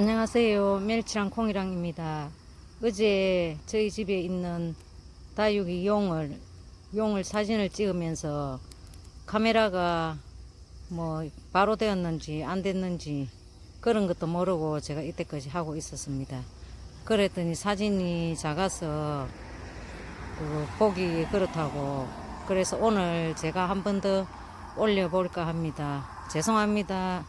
안녕하세요. 멸치랑 콩이랑입니다. 어제 저희 집에 있는 다육이 용을, 용을 사진을 찍으면서 카메라가 뭐 바로 되었는지 안 됐는지 그런 것도 모르고 제가 이때까지 하고 있었습니다. 그랬더니 사진이 작아서 그 보기 그렇다고 그래서 오늘 제가 한 번 더 올려볼까 합니다. 죄송합니다.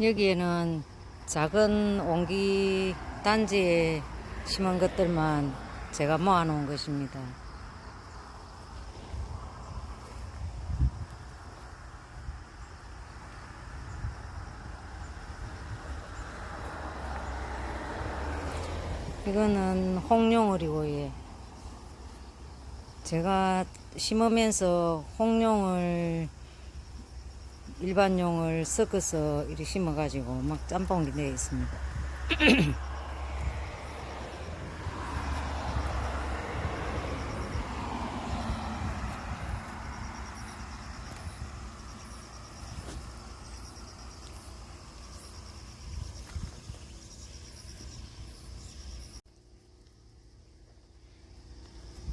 여기에는 작은 옹기 단지에 심은 것들만 제가 모아 놓은 것입니다. 이거는 홍룡을이고 예. 제가 심으면서 홍룡을 일반용을 섞어서 이렇게 심어가지고 막 짬뽕이 되어 있습니다.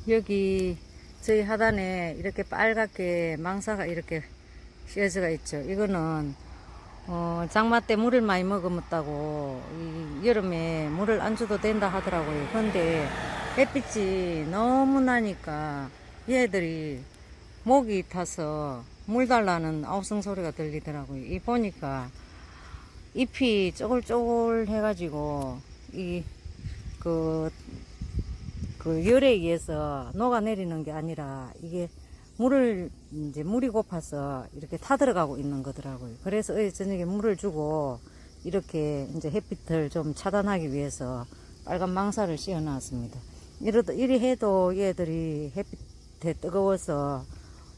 여기 저희 하단에 이렇게 빨갛게 망사가 이렇게 씌어져가 있죠. 이거는 어, 장마 때 물을 많이 먹었다고 이 여름에 물을 안 줘도 된다 하더라고요. 근데 햇빛이 너무 나니까 얘들이 목이 타서 물 달라는 아우성 소리가 들리더라고요. 이 보니까 잎이 쪼글쪼글 해가지고 이그 그 열에 의해서 녹아내리는 게 아니라 이게 물을 이제 물이 고파서 이렇게 타들어가고 있는 거더라고요. 그래서 어제 저녁에 물을 주고 이렇게 이제 햇빛을 좀 차단하기 위해서 빨간 망사를 씌워 놨습니다. 이러다 이리 해도 얘들이 햇빛에 뜨거워서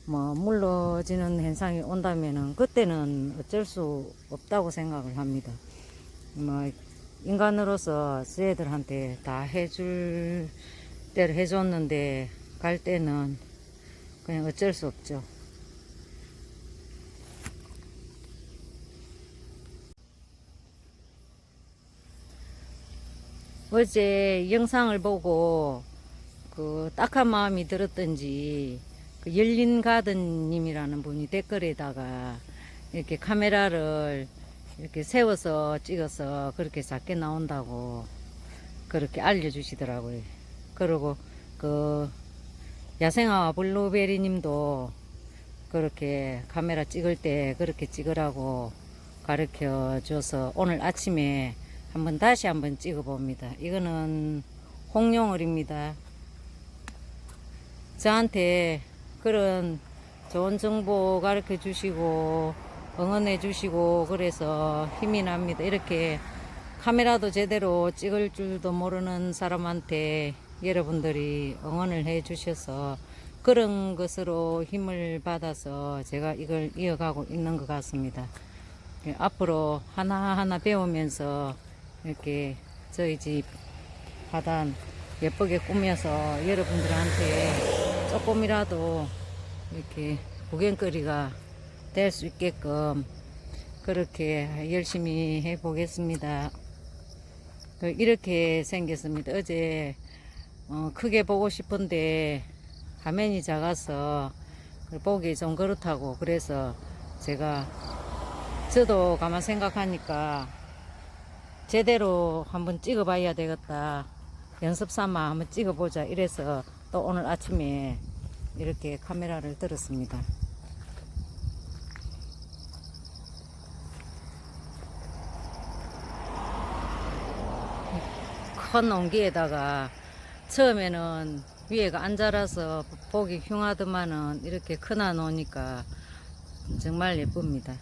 뭐 물러지는 현상이 온다면은 그때는 어쩔 수 없다고 생각을 합니다. 뭐 인간으로서 저희들한테 다 해줄 때를 해줬는데 갈 때는 그냥 어쩔 수 없죠. 어제 영상을 보고 그 딱한 마음이 들었던지 그 열린 가든님이라는 분이 댓글에다가 이렇게 카메라를 이렇게 세워서 찍어서 그렇게 작게 나온다고 그렇게 알려주시더라고요. 그리고 그 야생아와 블루베리 님도 그렇게 카메라 찍을 때 그렇게 찍으라고 가르쳐 줘서 오늘 아침에 한번 다시 한번 찍어 봅니다. 이거는 홍룡을입니다. 저한테 그런 좋은 정보 가르쳐 주시고 응원해 주시고 그래서 힘이 납니다. 이렇게 카메라도 제대로 찍을 줄도 모르는 사람한테 여러분들이 응원을 해 주셔서 그런 것으로 힘을 받아서 제가 이걸 이어가고 있는 것 같습니다. 예, 앞으로 하나하나 배우면서 이렇게 저희 집 하단 예쁘게 꾸며서 여러분들한테 조금이라도 이렇게 구경거리가 될 수 있게끔 그렇게 열심히 해 보겠습니다. 그 이렇게 생겼습니다. 어제 어, 크게 보고 싶은데 화면이 작아서 보기 좀 그렇다고 그래서 제가 저도 가만 생각하니까 제대로 한번 찍어봐야 되겠다 연습 삼아 한번 찍어보자 이래서 또 오늘 아침에 이렇게 카메라를 들었습니다. 큰 옹기에다가 처음에는 위에가 안 자라서 보기 흉하더만은 이렇게 크나 놓으니까 정말 예쁩니다.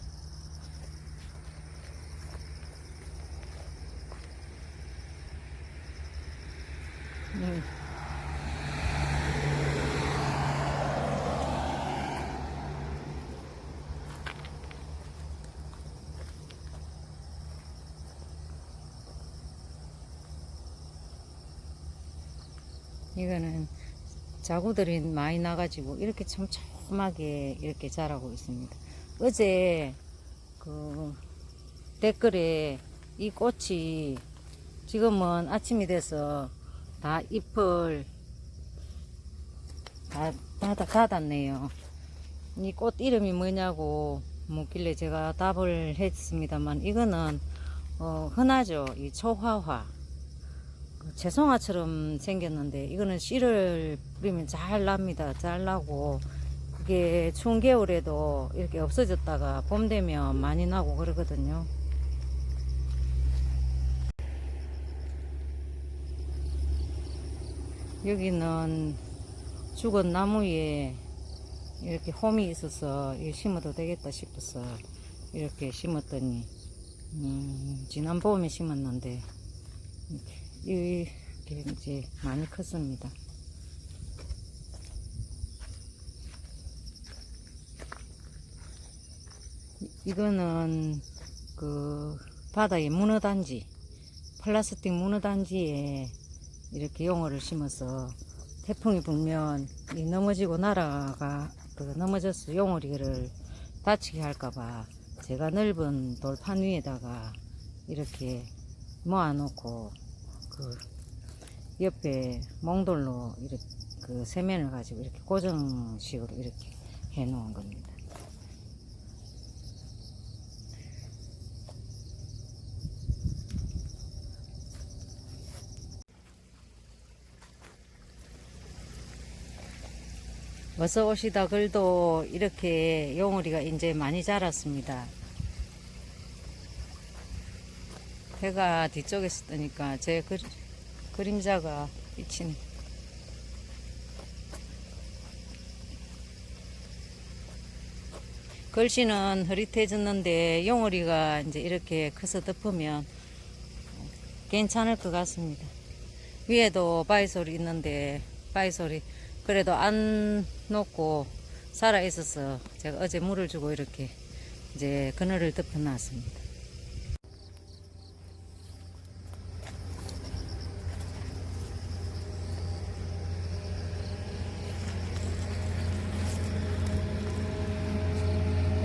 음. 이거는 자구들이 많이 나가지고 이렇게 촘촘하게 이렇게 자라고 있습니다. 어제 그 댓글에 이 꽃이 지금은 아침이 돼서 다 잎을 다, 다, 다 닫았네요. 이 꽃 이름이 뭐냐고 묻길래 제가 답을 했습니다만 이거는 어, 흔하죠. 이 초화화. 그 채송화처럼 생겼는데 이거는 씨를 뿌리면 잘 납니다. 잘 나고 그게 추운 겨울에도 이렇게 없어졌다가 봄 되면 많이 나고 그러거든요. 여기는 죽은 나무에 이렇게 홈이 있어서 심어도 되겠다 싶어서 이렇게 심었더니 음, 지난 봄에 심었는데 이렇게 이제 많이 컸습니다. 이- 이거는 그 바다의 문어단지 플라스틱 문어단지에 이렇게 용어를 심어서 태풍이 불면 이 넘어지고 나라가 그 넘어져서 용어리를 다치게 할까봐 제가 넓은 돌판 위에다가 이렇게 모아놓고 그 옆에 몽돌로 이렇게 그 세면을 가지고 이렇게 고정식으로 이렇게 해 놓은 겁니다. 어서 오시다 글도 이렇게 용우리가 이제 많이 자랐습니다. 해가 뒤쪽에서 뜨니까 제 그, 그림자가 비치네. 글씨는 흐릿해졌는데 용우리가 이제 이렇게 커서 덮으면 괜찮을 것 같습니다. 위에도 바이솔이 있는데 바이솔이 그래도 안 녹고 살아 있어서 제가 어제 물을 주고 이렇게 이제 그늘을 덮어 놨습니다.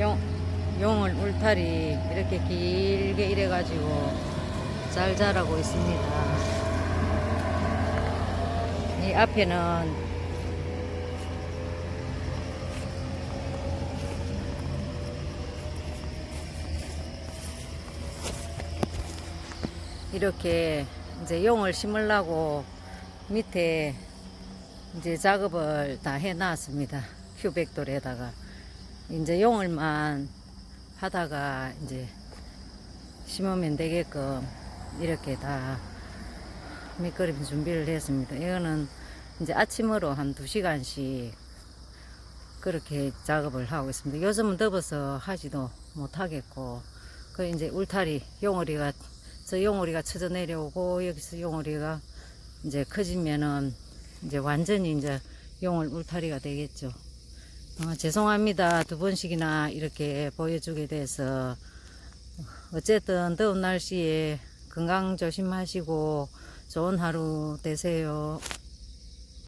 용, 용을 울타리 이렇게 길게 이래가지고 잘 자라고 있습니다. 이 앞에는 이렇게 이제 용을 심으려고 밑에 이제 작업을 다 해놨습니다. 휴백돌에다가 이제 용을만 하다가 이제 심으면 되게끔 이렇게 다 밑그림 준비를 했습니다. 이거는 이제 아침으로 한두 시간씩 그렇게 작업을 하고 있습니다. 요즘은 더워서 하지도 못하겠고, 그 이제 울타리 용어리가 저 용어리가 쳐져 내려오고 여기서 용어리가 이제 커지면은 이제 완전히 이제 용을 울타리가 되겠죠. 어, 죄송합니다. 두 번씩이나 이렇게 보여주게 돼서 어쨌든 더운 날씨에 건강 조심하시고 좋은 하루 되세요.